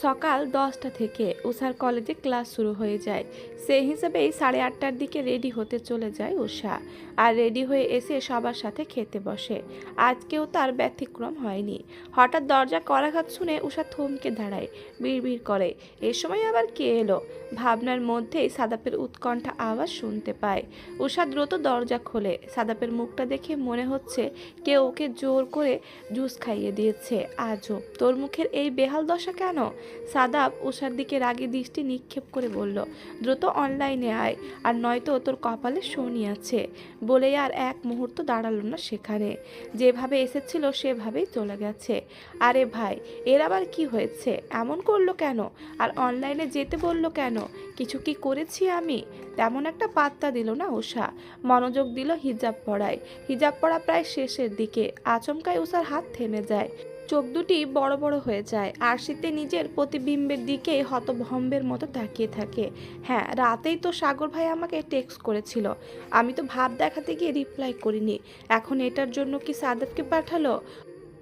সকাল দশটা থেকে উষার কলেজে ক্লাস শুরু হয়ে যায়। সেই হিসেবেই সাড়ে আটটার দিকে রেডি হতে চলে যায় উষা আর রেডি হয়ে এসে সবার সাথে খেতে বসে। আজকেও তার ব্যতিক্রম হয়নি। হঠাৎ দরজা করাঘাত শুনে উষা থমকে দাঁড়ায়, বিড়বিড় করে, এ সময় আবার কে এলো? ভাবনার মধ্যেই সাদাপের উৎকণ্ঠা আওয়াজ শুনতে পায়। উষা দ্রুত দরজা খোলে। সাদাপের মুখটা দেখে মনে হচ্ছে কেউ ওকে জোর করে জুস খাইয়ে দিয়েছে। আজও তোর মুখের এই বেহাল দশা কেন? সাদাব উষার দিকে রাগে দৃষ্টি নিক্ষেপ করে বলল, দ্রুত অনলাইনে আয়, আর নয়তো তোর কপালে শনি আছে। বলে আর এক মুহূর্ত দাঁড়াল না সেখানে। যেভাবে এসেছিল সেভাবেই চলে গেছে। আরে ভাই, এর আবার কি হয়েছে? এমন করল কেন? আর অনলাইনে যেতে বলল কেন? কিছু কি করেছি আমি? তেমন একটা পাত্তা দিল না উষা মনোযোগ দিল হিজাব পড়ায়। হিজাব পড়া প্রায় শেষের দিকে। আচমকায় উষার হাত থেমে যায়। চোখ দুটি বড় বড় হয়ে যায়। আর শীতে নিজের প্রতিবিম্বের দিকে হতভম্বের মতো তাকিয়ে থাকে। হ্যাঁ রাতেই তো সাগর ভাই আমাকে টেক্সট করেছিল। আমি তো ভাব দেখাতে গিয়ে রিপ্লাই করিনি। এখন এটার জন্য কি সাদেবকে পাঠালো?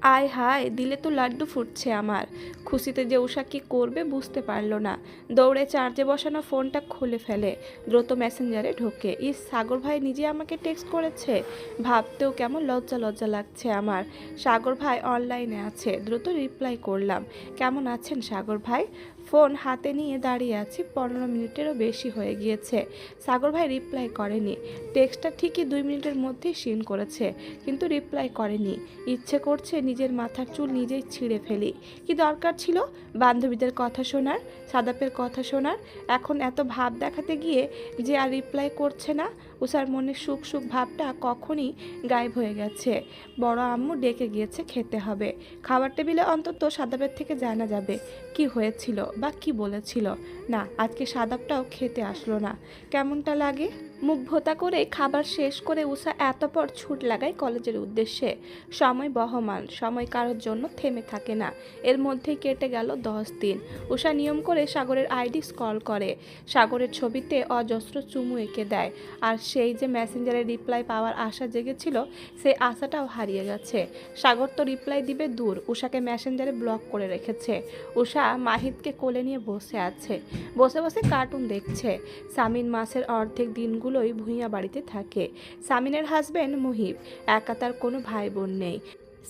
আয় হায়, দিলে তো লাড্ডু ফুটছে আমার। খুশিতে যে উষা কী করবে বুঝতে পারল না। দৌড়ে চার্জে বসানো ফোনটা খুলে ফেলে। দ্রুত মেসেঞ্জারে ঢোকে। ইস, সাগর ভাই নিজে আমাকে টেক্সট করেছে? ভাবতেও কেমন লজ্জা লজ্জা লাগছে আমার। সাগর ভাই অনলাইনে আছে। দ্রুত রিপ্লাই করলাম। কেমন আছেন সাগর ভাই? ফোন হাতে নিয়ে দাঁড়িয়ে আছি, পনেরো মিনিটেরও বেশি হয়ে গিয়েছে। সাগর ভাই রিপ্লাই করেনি। টেক্সটটা ঠিকই দুই মিনিটের মধ্যেই সিন করেছে, কিন্তু রিপ্লাই করেনি। ইচ্ছে করছে নিজের মাথার চুল নিজেই ছিঁড়ে ফেলি। কি দরকার ছিল? বান্ধবীদের কথা শোনার, সাদাপের কথা শোনার। এখন এত ভাব দেখাতে গিয়ে যে আর রিপ্লাই করছে না উষার মনে সুখ সুখ ভাবটা কখনই গায়েব হয়ে গেছে। বড় আম্মু ডেকে গিয়েছে খেতে হবে। খাবার টেবিলে অন্তত সাদাবের থেকে জানা যাবে কি হয়েছিল বা কি বলেছিল। না, আজকে সাদাপটাও খেতে আসলো না। কেমনটা লাগে? মুখ ভোতা করে খাবার শেষ করে উষা এত পর ছুট লাগায় কলেজের উদ্দেশ্যে। সময় বহমান, সময় কারোর জন্য থেমে থাকে না। এর মধ্যেই কেটে গেল দশ দিন। উষা নিয়ম করে সাগরের আইডি স্কল করে। সাগরের ছবিতে অজস্র চুমু এঁকে দেয়। আর সেই যে মেসেঞ্জারে রিপ্লাই পাওয়ার আশা জেগেছিল, সেই আশাটাও হারিয়ে গেছে। সাগর তো রিপ্লাই দিবে দূর। উষাকে মেসেঞ্জারে ব্লক করে রেখেছে। উষা মাহিদকে কোলে নিয়ে বসে আছে। বসে বসে কার্টুন দেখছে। সামিন মাসের অর্ধেক দিনগুলোই ভূঁইয়া বাড়িতে থাকে। সামিনের হাজবেন্ড মুহিব একা তার কোনো ভাই বোন নেই।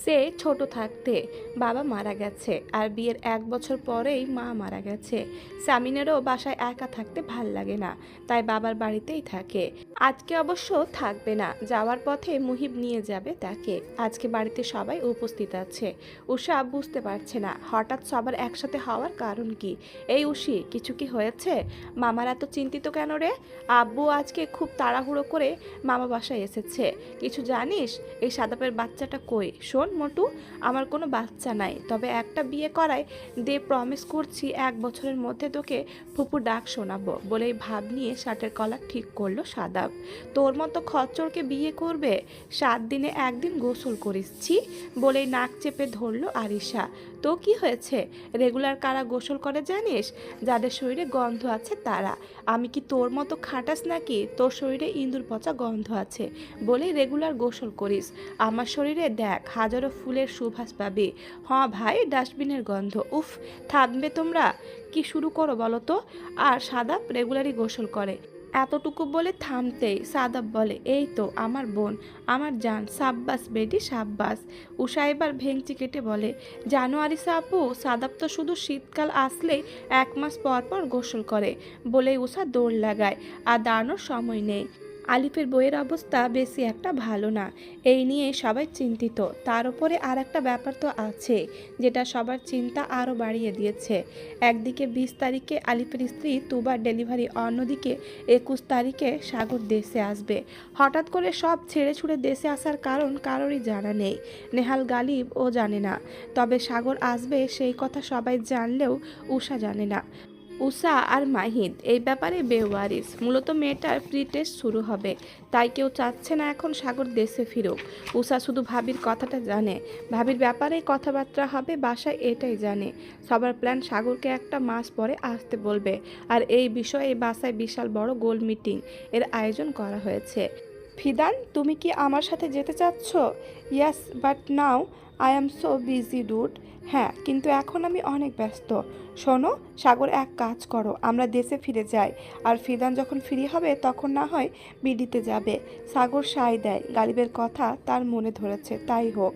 সে ছোট থাকতে বাবা মারা গেছে আর বিয়ের এক বছর পরেই মা মারা গেছে। সামিনেরও বাসায় একা থাকতে ভালো লাগে না, তাই বাবার বাড়িতেই থাকে। আজকে অবশ্য থাকবে না, যাওয়ার পথে মুহিব নিয়ে যাবে তাকে। আজকে বাড়িতে সবাই উপস্থিত আছে। উষা বুঝতে পারছে না, হঠাৎ সবার একসাথে হওয়ার কারণ কি? এই উষি, কিছু কি হয়েছে? মামার এত চিন্তিত কেন রে? আব্বু আজকে খুব তাড়াহুড়ো করে মামা বাসায় এসেছে। কিছু জানিস? এই সাদাপের বাচ্চাটা কই? শোন। মোটু, আমার কোনো বাচ্চা নাই। তবে একটা বিয়ে করায় দে প্রমিস করছি এক বছরের মধ্যে তোকে ফুপু ডাক শোনাবো বলেই ভাব নিয়ে শার্টের কলার ঠিক করল সাদাব। তোর মতো খচ্চরকে বিয়ে করবে, সাত দিনে একদিন গোসল করিসছি বলেই নাক চেপে ধরলো আরিশা। তো কি হয়েছে? রেগুলার কারা গোসল করে জানিস? যাদের শরীরে গন্ধ আছে তারা। আমি কি তোর মতো খাটাস নাকি? তোর শরীরে ইঁদুর পচা গন্ধ আছে বলে রেগুলার গোসল করিস। আমার শরীরে দেখ, হাজারো ফুলের সুভাষ পাবি। হ্যাঁ ভাই, ডাস্টবিনের গন্ধ। উফ, থামবে তোমরা। কি শুরু করো বলো তো? আর সাদা রেগুলারই গোসল করে। এতটুকু বলে থামতেই সাদাব বলে, এই তো, আমার বোন, আমার জান, সাব্বাস বেটি, সাব্বাস। উষা এবার ভেংচি কেটে বলে, জানুয়ারি সাপু সাদাব তো শুধু শীতকাল আসলে এক মাস পর পর গোসল করে। বলে উষা দৌড় লাগায়, আর দাঁড়ানোর সময় নেই। আলিফের বইয়ের অবস্থা বেশি একটা ভালো না। এই নিয়ে সবাই চিন্তিত। তার উপরে আর একটা ব্যাপার তো আছে, যেটা সবার চিন্তা আরও বাড়িয়ে দিয়েছে। একদিকে বিশ তারিখে আলিফের স্ত্রী তুবার ডেলিভারি, অন্যদিকে একুশ তারিখে সাগর দেশে আসবে। হঠাৎ করে সব ছেড়ে ছুড়ে দেশে আসার কারণ কারোরই জানা নেই। নেহাল গালিব ও জানে না। তবে সাগর আসবে সেই কথা সবাই জানলেও উষা জানে না। উষা আর মাহিদ। এই ব্যাপারে বেওয়ারিস। মূলত মেয়েটার প্রি টেস্ট শুরু হবে। তাই কেউ চাচ্ছে না এখন সাগর দেশে ফিরুক। উষা শুধু ভাবির কথাটা জানে। ভাবির ব্যাপারে কথাবার্তা হবে, বাসায় এটাই জানে। সবার প্ল্যান সাগরকে একটা মাস পরে আসতে বলবে। আর এই বিষয়ে বাসায় বিশাল বড় গোল মিটিং। এর আয়োজন করা হয়েছে। ফিদান, তুমি কি আমার সাথে যেতে চাচ্ছ? Yes, but now, I am so busy, dude. হ্যাঁ কিন্তু এখন আমি অনেক ব্যস্ত। শোনো, সাগর, এক কাজ করো, আমরা দেশে ফিরে যাই। আর ফিদান যখন ফ্রি হবে, তখন না হয় বিডিতে যাবে। সাগর সাই দেয়, গালিবের কথা তার মনে ধরেছে, তাই হোক।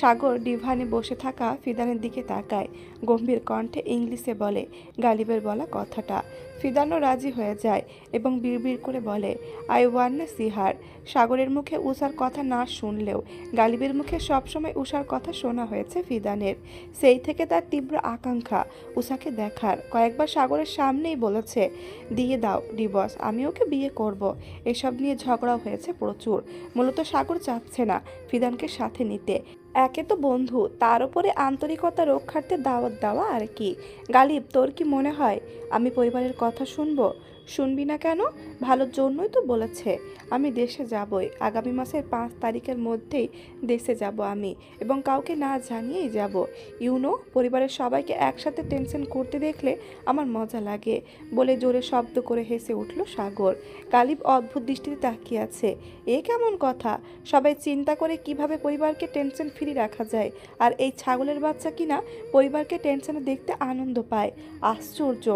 সাগর ডিভানে বসে থাকা ফিদানের দিকে তাকায়। গম্ভীর কণ্ঠে ইংলিশে বলে, গালিবের বলা কথাটা। ফিদানও রাজি হয়ে যায় এবং বিড়বিড় করে বলে, আই ওয়ান না সিহার। সাগরের মুখে উষার কথা না শুনলেও গালিবের মুখে সবসময় উষার কথা শোনা হয়েছে ফিদানের। সেই থেকে তার তীব্র আকাঙ্ক্ষা উষাকে দেখার। কয়েকবার সাগরের সামনেই বলেছে, দিয়ে দাও ডিবস আমি ওকে বিয়ে করব। এসব নিয়ে ঝগড়া হয়েছে প্রচুর। মূলত সাগর চাচ্ছে না ফিদানকে সাথে নিতে। একে তো বন্ধু, তার উপরে আন্তরিকতা রক্ষার্থে দাওয়াত দেওয়া আর কি। গালিব, তোর কি মনে হয় আমি পরিবারের কথা শুনব? শুনবি না কেন? ভালোর জন্যই তো বলেছে, আমি দেশে যাবই। আগামী মাসের পাঁচ তারিখের মধ্যেই দেশে যাব আমি এবং কাউকে না জানিয়েই যাব। ইউনো পরিবারের সবাইকে একসাথে টেনশন করতে দেখলে আমার মজা লাগে বলে জোরে শব্দ করে হেসে উঠল সাগর। গালিব অদ্ভুত দৃষ্টিতে তাকিয়ে আছে। এ কেমন কথা? সবাই চিন্তা করে কীভাবে পরিবারকে টেনশন ফ্রি রাখা যায়? আর এই ছাগলের বাচ্চা কিনা পরিবারকে টেনশনে দেখতে আনন্দ পায়? আশ্চর্য!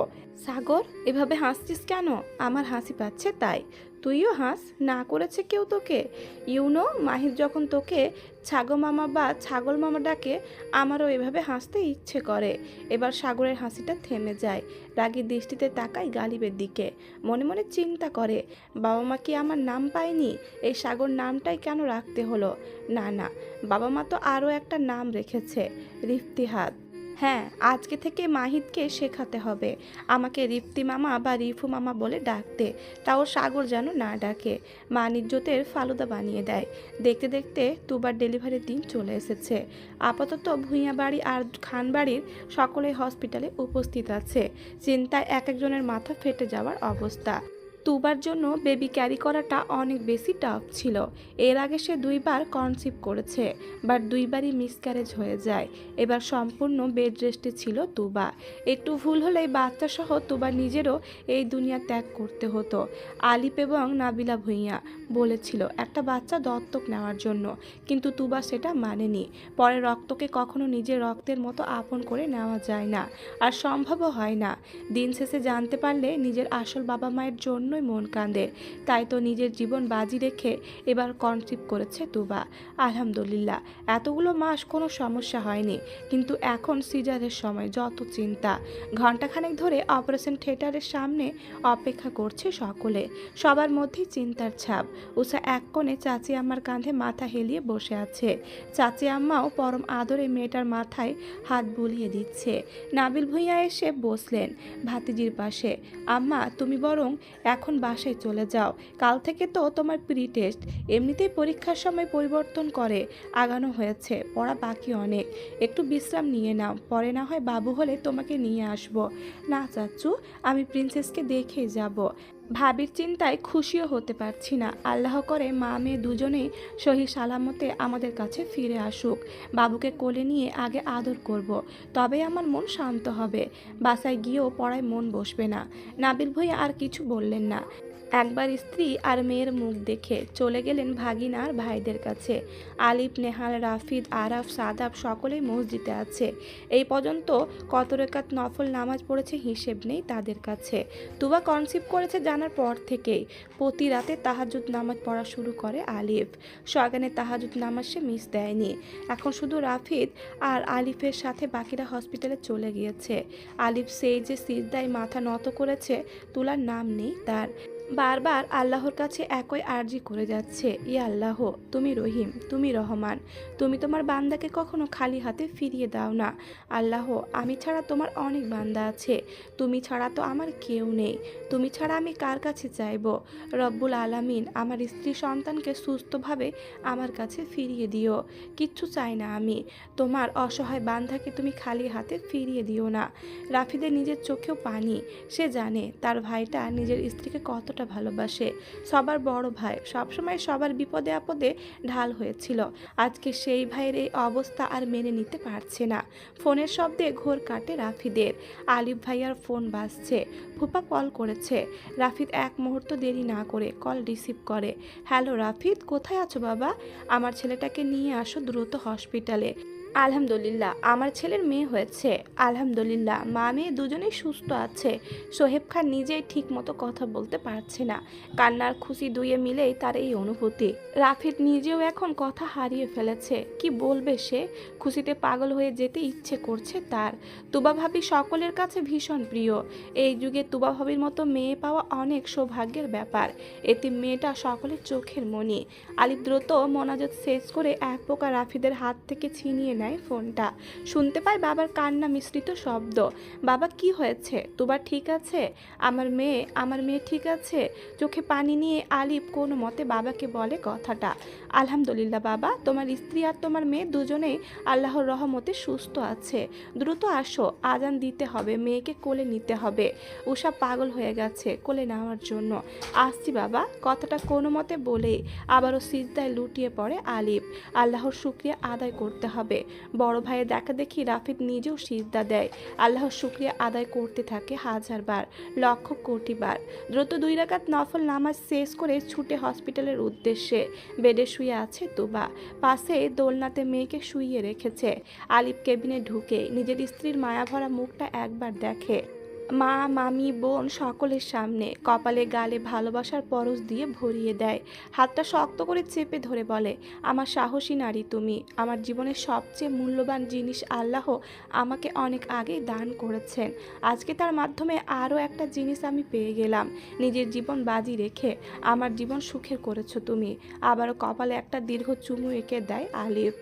সাগর, এভাবে হাসছিস কেন? আমার হাসি পাচ্ছে তাই। তুইও হাস, না করেছে কেউ তোকে? ইউনো মাহির যখন তোকে ছাগো মামা বা ছাগল মামা ডাকে, আমারও এভাবে হাসতে ইচ্ছে করে। এবার সাগরের হাসিটা থেমে যায়। রাগী দৃষ্টিতে তাকাই গালিবের দিকে। মনে মনে চিন্তা করে, বাবা মা কি আমার নাম পায়নি? এই সাগর নামটাই কেন রাখতে হলো? না না, বাবা মা তো আরও একটা নাম রেখেছে, রিফতিহাত। হ্যাঁ আজকে থেকে মাহিতকে শেখাতে হবে। আমাকে রিপ্তি মামা বা রিফু মামা বলে ডাকতে। তাও সাগর যেন না ডাকে। মানিজ্যতের ফালুদা বানিয়ে দেয়। দেখতে দেখতে তুবার ডেলিভারির দিন চলে এসেছে। আপাতত ভূঁইয়া বাড়ি আর খান বাড়ির সকলে হসপিটালে উপস্থিত আছে। চিন্তায় এক একজনের মাথা ফেটে যাওয়ার অবস্থা। তুবার জন্য বেবি ক্যারি করাটা অনেক বেশি টাফ ছিল। এর আগে সে দুইবার কনসিভ করেছে বাট দুইবারই মিসক্যারেজ হয়ে যায়। এবার সম্পূর্ণ বেড রেস্টে ছিল তুবা। একটু ভুল হলেই বাচ্চা সহ তুবা নিজেরও এই দুনিয়া ত্যাগ করতে হতো। আলিপ এবং নাবিলা ভুঁইয়া বলেছিল, একটা বাচ্চা দত্তক নেওয়ার জন্য। কিন্তু তুবা সেটা মানেনি। পরে রক্তকে কখনো নিজের রক্তের মতো আপন করে নেওয়া যায় না, আর সম্ভবও হয় না। দিন শেষে জানতে পারলে নিজের আসল বাবা মায়ের জন্যই মন কাঁদে। তাই তো নিজের জীবন বাজি রেখে এবার কনসিভ করেছে তুবা আলহামদুলিল্লাহ, এতগুলো মাস কোনো সমস্যা হয়নি। কিন্তু এখন সিজারের সময়, যত চিন্তা। ঘন্টাখানেক ধরে অপারেশন থিয়েটারের সামনে অপেক্ষা করছে সকলে। সবার মধ্যেই চিন্তার ছাপ। উষা এক কোণে চাচি আম্মার কাঁধে মাথা হেলিয়ে বসে আছে। চাচি আম্মাও পরম আদরে মেয়েটার মাথায় হাত বুলিয়ে দিচ্ছে। নাবিল ভুঁইয়া এসে বসলেন ভাতিজির পাশে। আম্মা, তুমি বরং এখন বাসায় চলে যাও। কাল থেকে তো তোমার প্রি টেস্ট এমনিতেই পরীক্ষার সময় পরিবর্তন করে, আগানো হয়েছে, পড়া বাকি অনেক। একটু বিশ্রাম নিয়ে নাও, পরে না হয় বাবু হলে তোমাকে নিয়ে আসব। না চাচ্ছু আমি প্রিন্সেসকে দেখেই যাব। ভাবির চিন্তায় খুশিও হতে পারছি না। আল্লাহ করে, মা মেয়ে দুজনেই সহি সালামতে আমাদের কাছে ফিরে আসুক। বাবুকে কোলে নিয়ে আগে আদর করব। তবে আমার মন শান্ত হবে। বাসায় গিয়েও পড়ায় মন বসবে না। নাবিল ভইয়া আর কিছু বললেন না। একবার স্ত্রী আর মেয়ের মুখ দেখে চলে গেলেন ভাগিনা আর ভাইদের কাছে। আলিফ, নেহাল, রাফিদ, আরাফ, সাদাব সকলেই মসজিদে আছে। এই পর্যন্ত কত রেখাত নফল নামাজ পড়েছে হিসেব নেই তাদের কাছে। তুবা কনসিভ করেছে জানার পর থেকেই প্রতি রাতে তাহাজুদ নামাজ পড়া শুরু করে আলিফ। শয়গানে তাহাজুদ নামাজ সে মিস দেয়নি। এখন শুধু রাফিদ আর আলিফের সাথে বাকিরা হসপিটালে চলে গিয়েছে। আলিফ সেই যে সিজদায় মাথা নত করেছে, তোলার নাম নেই তার। বারবার আল্লাহর কাছে একই আর্জি করে যাচ্ছে, ই আল্লাহ, তুমি রহিম, তুমি রহমান, তুমি তোমার বান্দাকে কখনো খালি হাতে ফিরিয়ে দাও না। আল্লাহ, আমি ছাড়া তোমার অনেক বান্দা আছে, তুমি ছাড়া তো আমার কেউ নেই, তুমি ছাড়া আমি কার কাছে চাইব? রব্বুল আলামিন আমার স্ত্রী সন্তানকে সুস্থভাবে আমার কাছে ফিরিয়ে দিও, কিচ্ছু চাই না আমি, তোমার অসহায় বান্ধাকে তুমি খালি হাতে ফিরিয়ে দিও না। রাফিদের নিজের চোখেও পানি, সে জানে তার ভাইটা নিজের স্ত্রীকে কতটা ভালোবাসে। সবার বড় ভাই। সবসময় সবার বিপদে আপদে ঢাল হয়েছিল। আজকে সেই ভাইয়ের এই অবস্থা আর মেনে নিতে পারছে না। ফোনের শব্দে ঘোর কাটে রাফিদের। আলিফ ভাইয়ার ফোন বাজছে। ফুপা কল করেছে। রাফিদ এক মুহূর্ত দেরি না করে কল রিসিভ করে। হ্যালো রাফিদ, কোথায় আছো বাবা? আমার ছেলেটাকে নিয়ে আসো দ্রুত হসপিটালে। আলহামদুলিল্লাহ, আমার ছেলের মেয়ে হয়েছে। আলহামদুলিল্লাহ, মা মেয়ে দুজনেই সুস্থ আছে। সোহেব খান নিজেই ঠিক মতো কথা বলতে পারছে না। কান্নার খুশি দুয়ে মিলেই তার এই অনুভূতি। রাফিদ নিজেও এখন কথা হারিয়ে ফেলেছে। কি বলবে সে? খুশিতে পাগল হয়ে যেতে ইচ্ছে করছে তার। তুবা ভাবি সকলের কাছে ভীষণ প্রিয়। এই যুগে তুবা ভাবির মতো মেয়ে পাওয়া অনেক সৌভাগ্যের ব্যাপার। এতে মেয়েটা সকলের চোখের মণি। আলিফ দ্রুত মোনাজত শেষ করে এক প্রকার রাফিদের হাত থেকে ছিনিয়ে নেয়। ফোনটা। শুনতে পায় বাবার কান্না মিশ্রিত শব্দ। বাবা, কি হয়েছে? তোবা ঠিক আছে? আমার মেয়ে আমার মেয়ে ঠিক আছে? চোখে পানি নিয়ে আলিফ কোনো মতে বাবাকে বলে কথাটা। আলহামদুলিল্লাহ বাবা, তোমার স্ত্রী আর তোমার মেয়ে দুজনেই আল্লাহর রহমতে সুস্থ আছে। দ্রুত আসো, আজান দিতে হবে, মেয়েকে কোলে নিতে হবে। উষা পাগল হয়ে গেছে কোলে নেওয়ার জন্য। আসছি বাবা, কথাটা কোনো মতে বলেই আবারও সিজদায় লুটিয়ে পড়ে আলিফ আল্লাহর শুক্রিয়া আদায় করতে হবে। বড় ভাইয়ের দেখা দেখি রাফিদ নিজেও সিজদা দেয়। আল্লাহর শুক্রিয়া আদায় করতে থাকে হাজার বার লক্ষ কোটি বার দ্রুত দুই রাকাত নফল নামাজ শেষ করে ছুটে হসপিটালের উদ্দেশ্যে বেডে শুয়ে আছে তোবা। পাশে দোলনাতে মেয়েকে শুইয়ে রেখেছে। আলিফ কেবিনে ঢুকে নিজের স্ত্রীর মায়াভরা মুখটা একবার দেখে। মা, মামি, বোন সকলের সামনে কপালে গালে ভালোবাসার পরশ দিয়ে ভরিয়ে দেয়। হাতটা শক্ত করে চেপে ধরে বলে, আমার সাহসী নারী তুমি। আমার জীবনের সবচেয়ে মূল্যবান জিনিস আল্লাহ আমাকে অনেক আগেই দান করেছেন। আজকে তার মাধ্যমে আরও একটা জিনিস আমি পেয়ে গেলাম। নিজের জীবন বাজি রেখে আমার জীবন সুখের করেছ তুমি। আবারও কপালে একটা দীর্ঘ চুমু এঁকে দেয় আলিফ।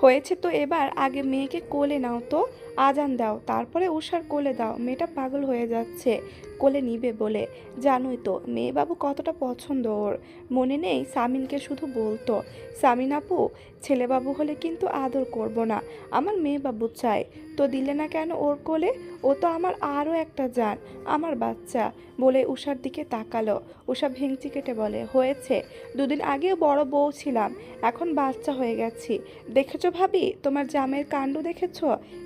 হয়েছে তো এবার, আগে মেয়েকে কোলে নাও তো। আজান দাও, তারপরে উষার কোলে দাও। মেয়েটা পাগল হয়ে যাচ্ছে, কোলে নিবে বলে। জানোই তো মেয়ে বাবু কতটা পছন্দ ওর। মনে নেই সামিনকে শুধু বলতো, সামিন আপু, ছেলেবাবু হলে কিন্তু আদর করব না, আমার মেয়ে বাবু চাই। তো দিলে না কেন ওর কোলে? ও তো আমার আরও একটা যান আমার বাচ্চা। বলে উষার দিকে তাকালো। উষা ভেঙচি কেটে বলে, হয়েছে। দুদিন আগেও বড় বউ ছিলাম, এখন বাচ্চা হয়ে গেছি। দেখেছ ভাবি, তোমার জামের কাণ্ড দেখেছ?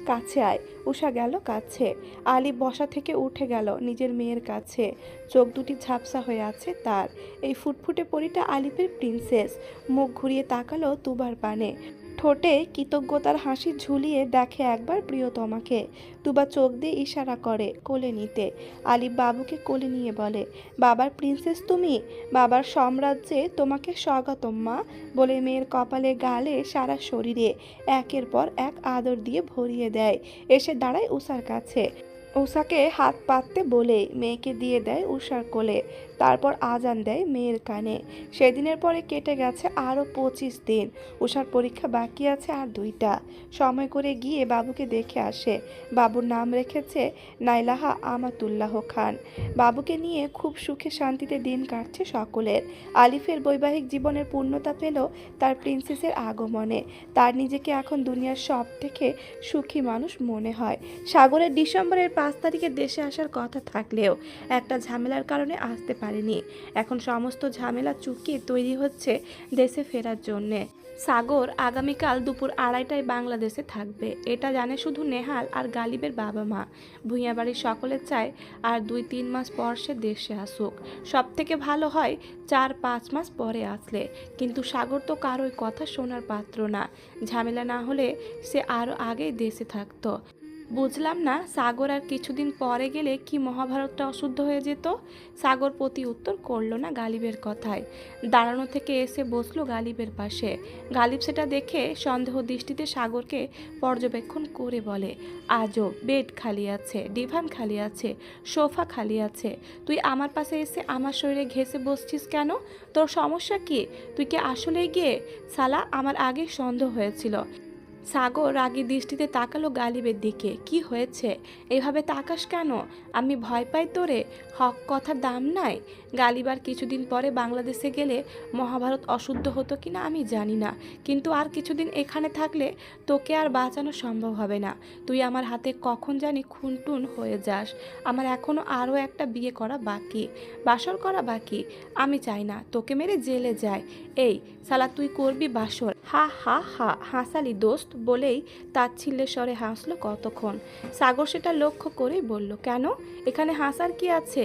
কাছে আয় উষা গেল কাছে। আলি বসা থেকে উঠে গেল নিজের মেয়ের কাছে। চোখ দুটি ঝাপসা হয়ে আছে তার। এই ফুটফুটে পরিটা আলিপের প্রিন্সেস মুখ ঘুরিয়ে তাকালো তুবার পানে। ঠোঁটে কৃতজ্ঞতার হাসি ঝুলিয়ে দেখে একবার প্রিয়তমাকে। তুবা চোখ দিয়ে ইশারা করে কোলে নিতে। আলিফ বাবুকে কোলে নিয়ে বলে, বাবার প্রিন্সেস তুমি? বাবার সাম্রাজ্যে তোমাকে স্বাগতম মা। বলে মেয়ের কপালে গালে সারা শরীরে একের পর এক আদর দিয়ে ভরিয়ে দেয়। এসে দাঁড়ায় উষার কাছে। উষাকে হাত পাততে বলে, মেয়েকে দিয়ে দেয় উষার কোলে। তারপর আজান দেয় মেয়ের কানে। সেদিনের পরে কেটে গেছে আরও পঁচিশ দিন। উষার পরীক্ষা বাকি আছে আর দুইটা। সময় করে গিয়ে বাবুকে দেখে আসে। বাবুর নাম রেখেছে নাইলাহা আমাতুল্লাহ খান। বাবুকে নিয়ে খুব সুখে শান্তিতে দিন কাটছে সকলের। আলিফের বৈবাহিক জীবনের পূর্ণতা পেল তার প্রিন্সেসের আগমনে। তার নিজেকে এখন দুনিয়ার সব থেকে সুখী মানুষ মনে হয়। সাগরের ডিসেম্বরের পাঁচ তারিখে দেশে আসার কথা থাকলেও একটা ঝামেলার কারণে আসতে পারেনি। এখন সমস্ত ঝামেলা চুকিয়ে তৈরি হচ্ছে দেশে ফেরার জন্যে। সাগর আগামীকাল দুপুর আড়াইটায় বাংলাদেশে থাকবে। এটা জানে শুধু নেহাল আর গালিবের বাবা মা। ভূঁইয়া বাড়ির সকলে চায় আর দুই তিন মাস পর সে দেশে আসুক। সব থেকে ভালো হয় চার পাঁচ মাস পরে আসলে। কিন্তু সাগর তো কারোই কথা শোনার পাত্র না। ঝামেলা না হলে সে আরও আগেই দেশে থাকতো। বুঝলাম না, সাগর আর কিছুদিন পরে গেলে কি মহাভারতটা অশুদ্ধ হয়ে যেত? সাগর প্রতি উত্তর করল না গালিবের কথায়। দাঁড়ানো থেকে এসে বসল গালিবের পাশে। গালিব সেটা দেখে সন্দেহ দৃষ্টিতে সাগরকে পর্যবেক্ষণ করে বলে, আজও বেড খালি আছে, ডিভান খালি আছে, সোফা খালি আছে। তুই আমার পাশে এসে আমার শরীরে ঘেসে বসছিস কেন? তোর সমস্যা কি? তুই কি আসলেই গিয়ে? সালা, আমার আগে সন্দেহ হয়েছিল। সাগর রাগী দৃষ্টিতে তাকালো গালিবের দিকে। কি হয়েছে? এভাবে তাকাস কেন? আমি ভয় পাই তোরে। হক কথার দাম নাই। গালিবার কিছুদিন পরে বাংলাদেশে গেলে মহাভারত অশুদ্ধ হতো কিনা আমি জানি না। কিন্তু আর কিছুদিন এখানে থাকলে তোকে আর বাঁচানো সম্ভব হবে না। তুই আমার হাতে কখন জানি খুনটুন হয়ে যাস। আমার এখনও আরও একটা বিয়ে করা বাকি। বাসর করা বাকি। আমি চাই না তোকে মেরে জেলে যায়। এই সালা তুই করবি বাসর। হা হা হা, হাসালি দোস্ত বলেই তাচ্ছিল্যের স্বরে হাসলো কতক্ষণ। সাগর সেটা লক্ষ্য করেই বলল, কেন? এখানে হাসার কি আছে?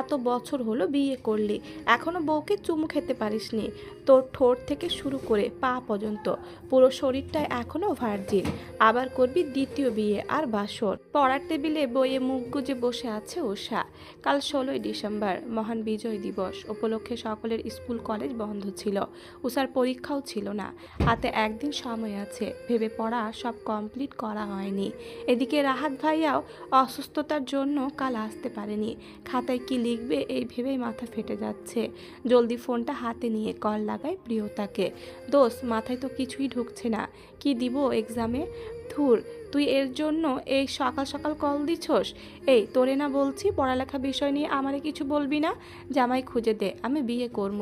এত বছর হলো বিয়ে করলি, এখনও বউকে চুমু খেতে পারিসনি। তোর ঠোঁট থেকে শুরু করে পা পর্যন্ত। পুরো শরীরটাই এখনও ভার্জিন। আবার করবি দ্বিতীয় বিয়ে আর বাসর। পড়ার টেবিলে বইয়ে মুখ গুজে বসে আছে উষা কাল ষোলোই ডিসেম্বর, মহান বিজয় দিবস। উপলক্ষে সকলের স্কুল কলেজ বন্ধ ছিল। উষার পরীক্ষাও ছিল না। হাতে একদিন সময় আছে। ভেবে পড়া সব কমপ্লিট করা হয়নি। এদিকে রাহাত ভাইয়াও অসুস্থতার জন্য কাল আসতে পারেনি। খাতায় কি লিখবে এই ভেবেই মাথা ফেটে যাচ্ছে। জলদি ফোনটা হাতে নিয়ে কল লাগায় প্রিয়তাকে। দোষ মাথায় তো কিছুই ঢুকছে না। কি দিব এক্সামে? ধুর, তুই এর জন্য এই সকাল সকাল কল দিছস? এই, তোরে না বলছি পড়ালেখা বিষয় নিয়ে আমারে কিছু বলবি না? জামাই খুঁজে দে, আমি বিয়ে করব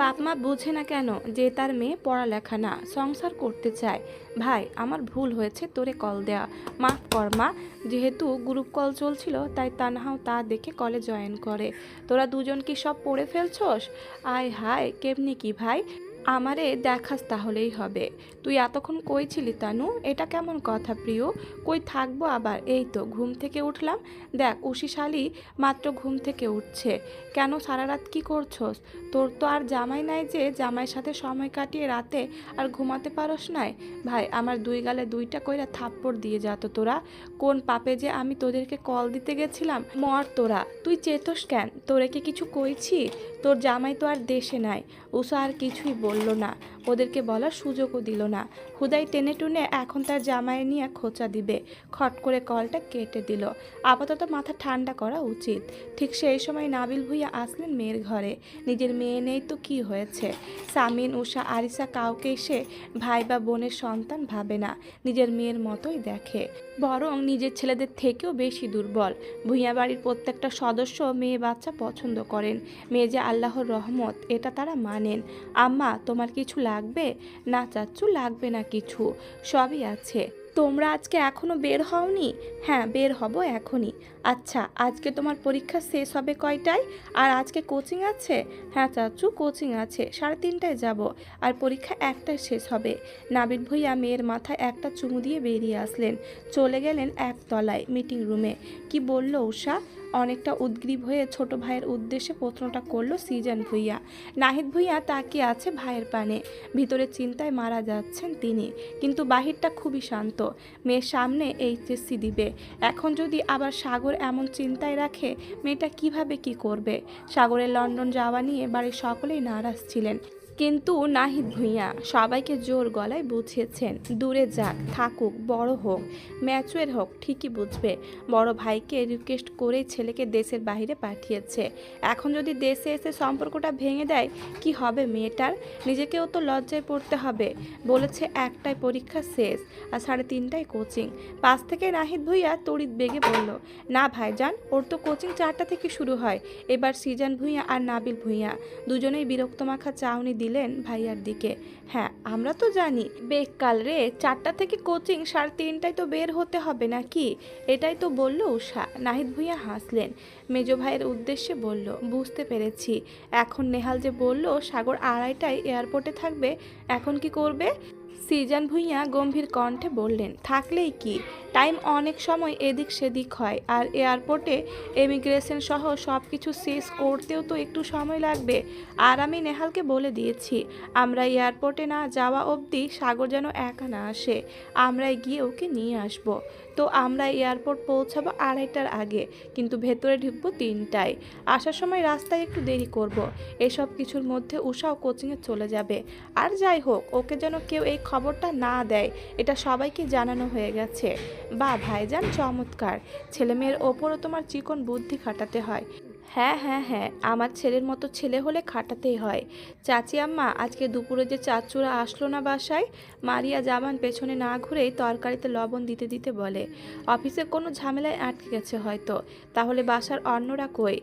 বাপ মা বুঝে না কেন যে তার মেয়ে পড়ালেখা না, সংসার করতে চায়। ভাই, আমার ভুল হয়েছে, তোরে কল দেয়া। মাফ কর মা, যেহেতু গ্রুপ কল চলছিল, তাই তানহাও তা দেখে কলে জয়েন করে। তোরা দুজন কি সব পড়ে ফেলছস? আয় হায়, কেমনি কি ভাই? আমারে দেখাস তাহলেই হবে। তুই এতক্ষণ কই ছিলি তানু? এটা কেমন কথা প্রিয়? কই থাকব আবার? এই তো, ঘুম থেকে উঠলাম। দেখ উষি শালি মাত্র ঘুম থেকে উঠছে। কেন সারা রাত কী করছস? তোর তো আর জামাই নাই যে, জামাইয়ের সাথে সময় কাটিয়ে রাতে আর ঘুমাতে পারস নাই? ভাই, আমার দুই গালে দুইটা কইরা থাপ্পড় দিয়ে যাতো তোরা। কোন পাপে যে আমি তোদেরকে কল দিতে গেছিলাম, মর তোরা। তুই চেতস কেন? তোরে কি কিছু কইছি? তোর জামাই তো আর দেশে নাই। উষা আর কিছুই বলল না, ওদেরকে বলার সুযোগও দিল না। হুদাই টেনে টুনে এখন তার জামাই নিয়ে খোঁচা দিবে। খট করে কলটা কেটে দিল। আপাতত মাথা ঠান্ডা করা উচিত। ঠিক সেই সময় নাবিল ভুইয়া আসলেন মেয়ের ঘরে। নিজের মেয়ে নেই তো কি হয়েছে? সামিন, উষা, আরিসা কাউকে এসে ভাই বা বোনের সন্তান ভাবে না। নিজের মেয়ের মতোই দেখে। বরং নিজের ছেলেদের থেকেও বেশি দুর্বল। ভুইয়া বাড়ির প্রত্যেকটা সদস্য মেয়ে বাচ্চা পছন্দ করেন। মেয়ে যে আল্লাহর রহমত, এটা তারা মানেন। আম্মা তোমার কিছু লাগবে? না চাচ্ছু লাগবে না কিছু। সবই আছে। তোমরা আজকে এখনও বের হওনি? হ্যাঁ বের হব এখনই। আচ্ছা আজকে তোমার পরীক্ষা শেষ হবে কয়টায়? আর আজকে কোচিং আছে? হ্যাঁ চাচু কোচিং আছে। সাড়ে তিনটায় যাব। আর পরীক্ষা একটায় শেষ হবে। নাবিদ ভইয়া মেয়ের মাথায় একটা চুমু দিয়ে বেরিয়ে আসলেন। চলে গেলেন একতলায় মিটিং রুমে কি বলল উষা অনেকটা উদ্গ্রীব হয়ে ছোট ভাইয়ের উদ্দেশ্যে প্রশ্নটা করল সিজান ভুইয়া। নাহিদ ভুইয়া তাকিয়ে আছে ভাইয়ের পানে। ভিতরে চিন্তায় মারা যাচ্ছেন তিনি। কিন্তু বাহিরটা খুবই শান্ত। মেয়ের সামনে এইচএসসি দিবে। এখন যদি আবার সাগর এমন চিন্তায় রাখে মেয়েটা কীভাবে কি করবে? সাগরের লন্ডন যাওয়া নিয়ে বাড়ির সকলেই নারাজ ছিলেন। কিন্তু নাহিদ ভুঁইয়া সবাইকে জোর গলায় বুঝিয়েছেন, দূরে যাক, থাকুক, বড় হোক, ম্যাচুয়ার হোক, ঠিকই বুঝবে। বড় ভাইকে রিকোয়েস্ট করেই ছেলেকে দেশের বাইরে পাঠিয়েছে। এখন যদি দেশে এসে সম্পর্কটা ভেঙে দেয়, কি হবে মেয়েটার? নিজেকেও তো লজ্জায় পড়তে হবে। বলেছে একটাই পরীক্ষা শেষ, আর সাড়ে তিনটায় কোচিং। পাঁচ থেকে নাহিদ ভুঁইয়া তড়িৎ বেগে বলল, না ভাইজান, ওর তো কোচিং চারটা থেকে শুরু হয়। এবার সিজান ভুঁইয়া আর নাবিল ভুঁইয়া, দুজনেই বিরক্ত মাখা চাউনি দিলেন ভাইয়ার দিকে হ্যাঁ আমরা তো জানি বেকাল রে চারটা থেকে কোচিং সাড়ে তিনটায় তো বের হতে হবে নাকি এটাই তো বলল উষা নাহিদ ভুইয়া হাসলেন। মেজ ভাইয়ের উদ্দেশ্যে বলল, বুঝতে পেরেছি। এখন নেহাল যে বলল, সাগর আড়াইটায় এয়ারপোর্টে থাকবে, এখন কি করবে? সিজান ভুঁইয়া গম্ভীর কণ্ঠে বললেন, থাকলেই কি? টাইম অনেক সময় এদিক সেদিক হয় আর এয়ারপোর্টে এমিগ্রেশন সহ সব কিছু শেষ করতেও তো একটু সময় লাগবে। আর আমি নেহালকে বলে দিয়েছি, আমরা এয়ারপোর্টে না যাওয়া অবধি সাগর যেন একা না আসে। আমরাই গিয়ে ওকে নিয়ে আসব। তো আমরা এয়ারপোর্ট পৌঁছাবো আড়াইটার আগে, কিন্তু ভেতরে ঢুকবো তিনটায়। আসার সময় রাস্তায় একটু দেরি করব। এসব কিছুর মধ্যে উষাও কোচিংয়ে চলে যাবে। আর যাই হোক, ওকে যেন কেউ এই খবরটা না দেয়, এটা সবাইকে জানানো হয়ে গেছে। বা ভাইজান, চমৎকার। ছেলেমেয়ের ওপরও তোমার চিকন বুদ্ধি খাটাতে হয়। হ্যাঁ হ্যাঁ হ্যাঁ আমার ছেলের মতো ছেলে হলে খাটাতেই হয়। চাচি আম্মা, আজকে দুপুরে যে চাচুরা আসলো না বাসায়, মারিয়া জামান পেছনে না ঘুরেই তরকারিতে লবণ দিতে দিতে বলে, অফিসে কোনো ঝামেলায় আটকে গেছে হয়তো, তাহলে বাসার অন্যরা কই?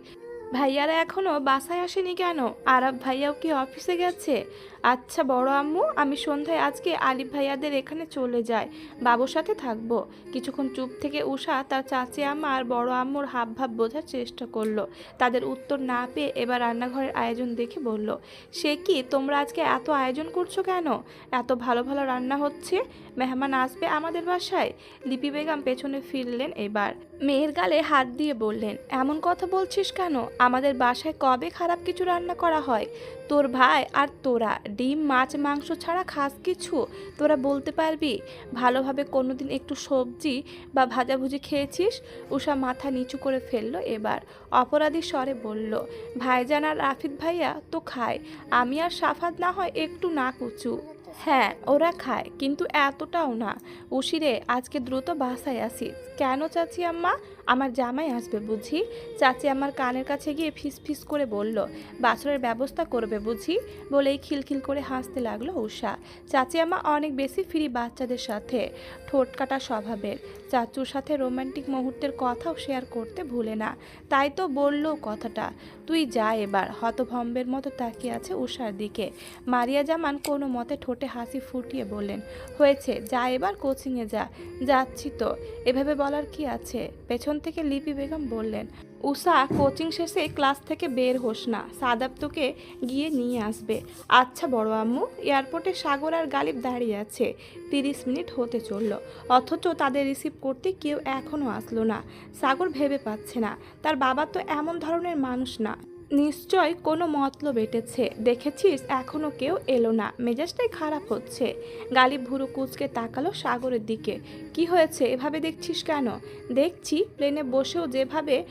ভাইয়ারা এখনও বাসায় আসেনি কেন? আরব ভাইয়াও কি অফিসে গেছে? আচ্ছা বড় আম্মু, আমি সন্ধ্যায় আজকে আলিফ ভাইয়াদের এখানে চলে যাই। বাবুর সাথে থাকব। কিছুক্ষণ চুপ থেকে উষা তার চাচি আম্মা আর বড় আম্মুর হাব ভাব বোঝার চেষ্টা করল। তাদের উত্তর না পেয়ে এবার রান্নাঘরের আয়োজন দেখে বলল, সে কি, তোমরা আজকে এত আয়োজন করছ কেন? এত ভালো ভালো রান্না হচ্ছে? মেহমান আসবে আমাদের বাসায়? লিপি বেগম পেছনে ফিরলেন এবার। মেয়ের গালে হাত দিয়ে বললেন, এমন কথা বলছিস কেন? আমাদের বাসায় কবে খারাপ কিছু রান্না করা হয়? তোর ভাই আর তোরা ডিম, মাছ, মাংস ছাড়া খাস কিছু? তোরা বলতে পারবি, ভালোভাবে কোনোদিন একটু সবজি বা ভাজাভুজি খেয়েছিস? উষা মাথা নিচু করে ফেলল এবার। অপরাধী স্বরে বলল, ভাইজান আর রাফিদ ভাইয়া তো খায়। আমি আর সাফাত না হয় একটু না কুচু হ্যাঁ ওরা খায়, কিন্তু এতটাও না। উশিরে, আজকে দ্রুত বাসায় আসিস কেন চাচি আম্মা? আমার জামাই আসবে বুঝি? চাচি আমার কানের কাছে গিয়ে ফিস ফিস করে বলল, বাছরের ব্যবস্থা করবে বুঝি? বলেই খিলখিল করে হাসতে লাগল উষা চাচি আম্মা অনেক বেশি ফ্রি বাচ্চাদের সাথে। ঠোঁট কাটা স্বভাবের। চাচুর সাথে রোমান্টিক মুহূর্তের কথাও শেয়ার করতে ভুলে না। তাই তো বলল কথাটা। তুই যা এবার। হতভম্বের মতো তাকিয়ে আছে উষার দিকে। মারিয়া জামান কোনো মতে ঠোঁটে হাসি ফুটিয়ে বললেন, হয়েছে, যা এবার কোচিংয়ে যা। যাচ্ছি তো। এভাবে বলার কি আছে? পেছন থেকে লিপি বেগম বললেন উষা কোচিং শেষে ক্লাস থেকে বের হোস না। সাদাব তোকে গিয়ে নিয়ে আসবে। আচ্ছা বড় আম্মু, এয়ারপোর্টে সাগর আর গালিব দাঁড়িয়ে আছে। তিরিশ মিনিট হতে চলল। অথচ তাদের রিসিভ করতে কেউ এখনও আসলো না। সাগর ভেবে পাচ্ছে না। তার বাবা তো এমন ধরনের মানুষ না। নিশ্চয় কোনো মতলব এটেছে। দেখেছিস এখনও কেউ এলো না। মেজাজটাই খারাপ হচ্ছে। গালিব ভুরু কুচকে তাকালো সাগরের দিকে। কি হয়েছে? এভাবে দেখছিস কেন? দেখছি, প্লেনে বসেও যেভাবে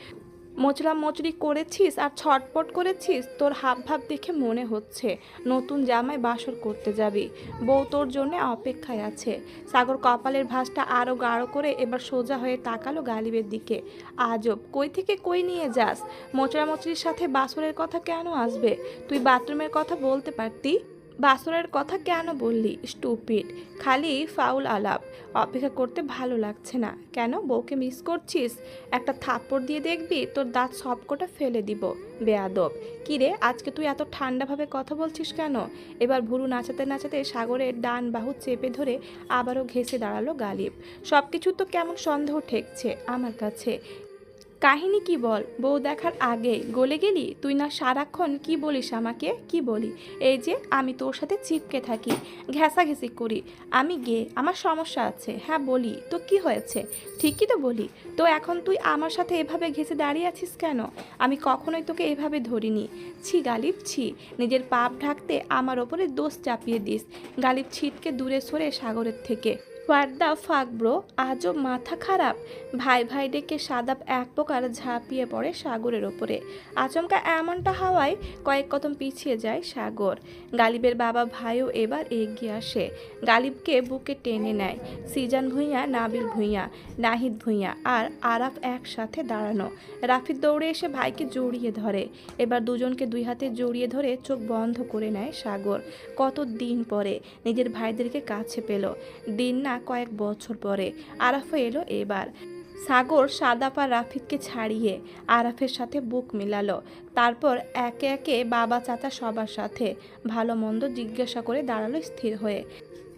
মোচড়া মোচড়ি করেছিস আর ছটপট করেছিস, তোর হাব ভাব দেখে মনে হচ্ছে নতুন জামায় বাসর করতে যাবি। বউ তোর জন্য অপেক্ষায় আছে। সাগর কপালের ভাঁজটা আরও গাঢ় করে এবার সোজা হয়ে তাকালো গালিবের দিকে। আজব, কই থেকে কই নিয়ে যাস? মোচড়া মোচড়ির সাথে বাসরের কথা কেন আসবে? তুই বাথরুমের কথা বলতে পারতি? বাসরের কথা কেন বললি, স্টুপিড? খালি ফাউল আলাপ। অপেক্ষা করতে ভালো লাগছে না। কেন? বউকে মিস করছিস? একটা থাপ্পড় দিয়ে দেখবি, তোর দাঁত সবকটা ফেলে দিব। বেয়াদব। কিরে, আজকে তুই এত ঠান্ডাভাবে কথা বলছিস কেন? এবার ভুরু নাচাতে নাচাতে সাগরের ডান বাহু চেপে ধরে আবারও ঘেসে দাঁড়াল গালিব। সব কিছু তো কেমন সন্দেহ ঠেকছে আমার কাছে। কাহিনী কি বল? বউ দেখার আগে গলে গেলি? তুই না সারাক্ষণ কি বলিস আমাকে? কি বলি? এই যে আমি তোর সাথে চিপকে থাকি, ঘেঁষাঘেঁষি করি। আমি গে আমার সমস্যা আছে। হ্যাঁ বলি। তো কি হয়েছে? ঠিকই তো বলি। তো এখন তুই আমার সাথে এভাবে ঘেঁষে দাঁড়িয়ে আছিস কেন? আমি কখনোই তোকে এভাবে ধরিনি। ছি, গালিব, ছি। নিজের পাপ ঢাকতে আমার ওপরে দোষ চাপিয়ে দিস। গালিব ছিটকে দূরে সরে সাগরের থেকে। What the bro? আজও মাথা খারাপ? ভাই ভাই ডেকে সাদাপ এক প্রকার ঝাঁপিয়ে পড়ে সাগরের ওপরে। আচমকা এমনটা হাওয়ায় কয়েক কদম পিছিয়ে যায় সাগর। গালিবের বাবা ভাইও এবার এগিয়ে আসে। গালিবকে বুকে টেনে নেয়। সিজান ভুঁইয়া, নাবিল ভুঁইয়া, নাহিদ ভুঁইয়া আর আরাফ একসাথে দাঁড়ানো। রাফির দৌড়ে এসে ভাইকে জড়িয়ে ধরে। এবার দুজনকে দুই হাতে জড়িয়ে ধরে চোখ বন্ধ করে নেয় সাগর। কত দিন পরে নিজের ভাইদেরকে কাছে পেল। দিন না কয়েক বছর পরে আরাফা এলো এবার। সাগর সাদাপা রাফিককে ছাড়িয়ে আরাফের সাথে বুক মিলালো। তারপর একে একে বাবা চাচা সবার সাথে ভালো মন্দ জিজ্ঞাসা করে দাঁড়াল স্থির হয়ে।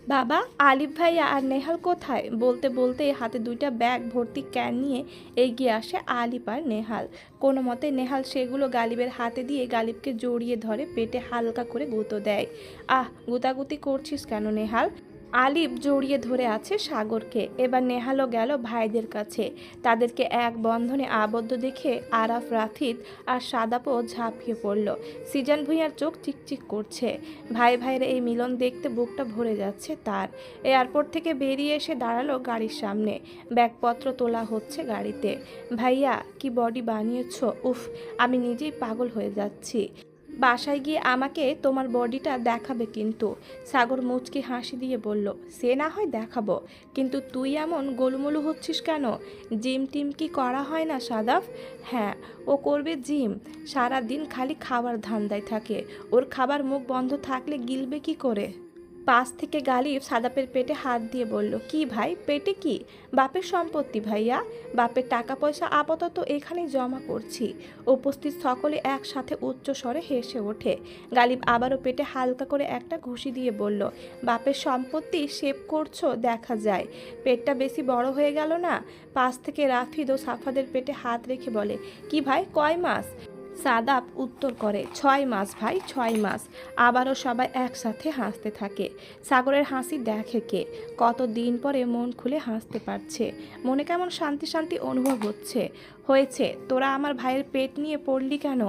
বাবা, আলিফ ভাইয়া আর নেহাল কোথায়? বলতে বলতে হাতে দুইটা ব্যাগ ভর্তি ক্যান নিয়ে এগিয়ে আসে আলিফ আর নেহাল। কোনো মতে নেহাল সেগুলো গালিবের হাতে দিয়ে গালিবকে জড়িয়ে ধরে পেটে হালকা করে গুঁতো দেয়। আহ, গুতাগুতি করছিস কেন নেহাল? আলিফ জড়িয়ে ধরে আছে সাগরকে। এবার নেহালো গেল ভাইদের কাছে। তাদেরকে এক বন্ধনে আবদ্ধ দেখে আরাফ রাফিদ আর সাদাপও ঝাঁপিয়ে পড়ল। সিজান ভুঁইয়ার চোখ চিকচিক করছে। ভাই ভাইয়ের এই মিলন দেখতে বুকটা ভরে যাচ্ছে তার। এয়ারপোর্ট থেকে বেরিয়ে এসে দাঁড়াল গাড়ির সামনে। ব্যাগপত্র তোলা হচ্ছে গাড়িতে। ভাইয়া, কি বডি বানিয়েছ? উফ, আমি নিজেই পাগল হয়ে যাচ্ছি। বাসায় গিয়ে আমাকে তোমার বডিটা দেখাবে কিন্তু। সাগর মুচকি হাসি দিয়ে বলল, সে না হয় দেখাবো। কিন্তু তুই এমন গোলুমলু হচ্ছিস কেন? জিম টিম কি করা হয় না, সাদাফ? হ্যাঁ ও করবে জিম। সারা দিন খালি খাবার ধান্দায় থাকে। ওর খাবার মুখ বন্ধ থাকলে গিলবে কি করে? পাশ থেকে গালিব সাদাপের পেটে হাত দিয়ে বলল, কি ভাই, পেটে কি? বাপের সম্পত্তি ভাইয়া। বাপের টাকা পয়সা আপাতত এখানেই জমা করছি। উপস্থিত সকলে একসাথে উচ্চ স্বরে হেসে ওঠে। গালিব আবারও পেটে হালকা করে একটা ঘুষি দিয়ে বলল, বাপের সম্পত্তি সেভ করছ, দেখা যায়। পেটটা বেশি বড় হয়ে গেল না? পাশ থেকে রাফিদ ও সাফাদের পেটে হাত রেখে বলে, কি ভাই, কয় মাস? সাদাপ উত্তর করে, ছয় মাস ভাই, ছয় মাস। আবারও সবাই একসাথে হাসতে থাকে। সাগরের হাসি দেখে কে? কত দিন পরে মন খুলে হাসতে পারছে। মনে কেমন শান্তি শান্তি অনুভব হচ্ছে। হয়েছে, তোরা আমার ভাইয়ের পেট নিয়ে পড়লি কেন?